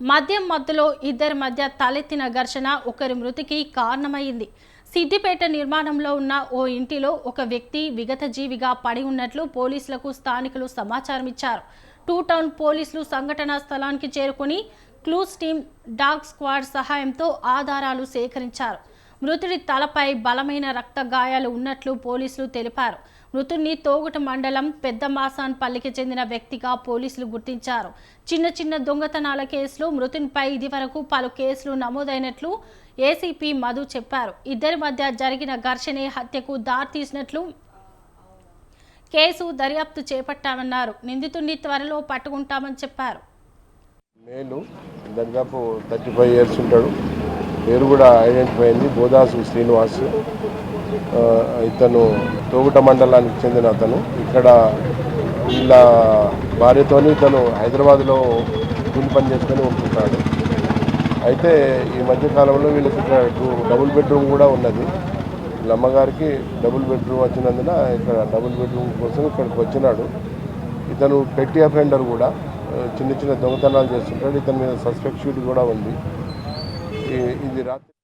మద్యం మత్తులో ఇద్దరి మధ్య తలెత్తిన ఘర్షణ ఒకరి మృతికి కారణమైంది. సిద్దిపేట నిర్మాణంలో ఉన్న ఓ ఇంటిలో ఒక వ్యక్తి విగత జీవిగా పడి ఉన్నట్లు పోలీసులకు స్థానికులు సమాచారం ఇచ్చారు. టూ టౌన్ పోలీసులు సంఘటనా స్థలానికి చేరుకుని క్లూస్ టీమ్ డాగ్ స్క్వాడ్ సహాయంతో ఆధారాలు సేకరించారు. మృతుడి తలపై బలమైన రక్త గాయాలు ఉన్నట్లు పోలీసులు తెలిపారు. మృతుడిని తోగుట మండలం పెద్ద మాసాన్ పల్లికి చెందిన వ్యక్తిగా పోలీసులు గుర్తించారు. చిన్న చిన్న దొంగతనాల కేసులో మృతునిపై ఇదివరకు పలు కేసులు నమోదైనట్లు ఏసీపీ మధు చెప్పారు. ఇద్దరి మధ్య జరిగిన ఘర్షణే హత్యకు దారితీసినట్లు కేసు దర్యాప్తు చేపట్టామన్నారు. నిందితుడిని త్వరలో పట్టుకుంటామని చెప్పారు. మేలు. దాదాపు థర్టీ ఫైవ్ ఇయర్స్ ఉంటాడు. పేరు కూడా ఐడెంటిఫై అయింది. బోదాసు శ్రీనివాస్ ఇతను తోగుట మండలానికి చెందిన అతను. ఇక్కడ వీళ్ళ భార్యతోని ఇతను హైదరాబాద్లో కూలి పని చేసుకొని ఉంటున్నాడు. అయితే ఈ మధ్యకాలంలో వీళ్ళకి ఇక్కడ డబుల్ బెడ్రూమ్ కూడా ఉన్నది. వీళ్ళ అమ్మగారికి డబుల్ బెడ్రూమ్ వచ్చినందున ఇక్కడ డబుల్ బెడ్రూమ్ కోసం ఇక్కడికి వచ్చినాడు. ఇతను పెట్టి అఫెండర్ కూడా చిన్న చిన్న దొంగతనాలు చేస్తుంటాడు. ఇతని మీద సస్పెక్ట్ షూట్ కూడా ఉంది. Ee, e, idrat.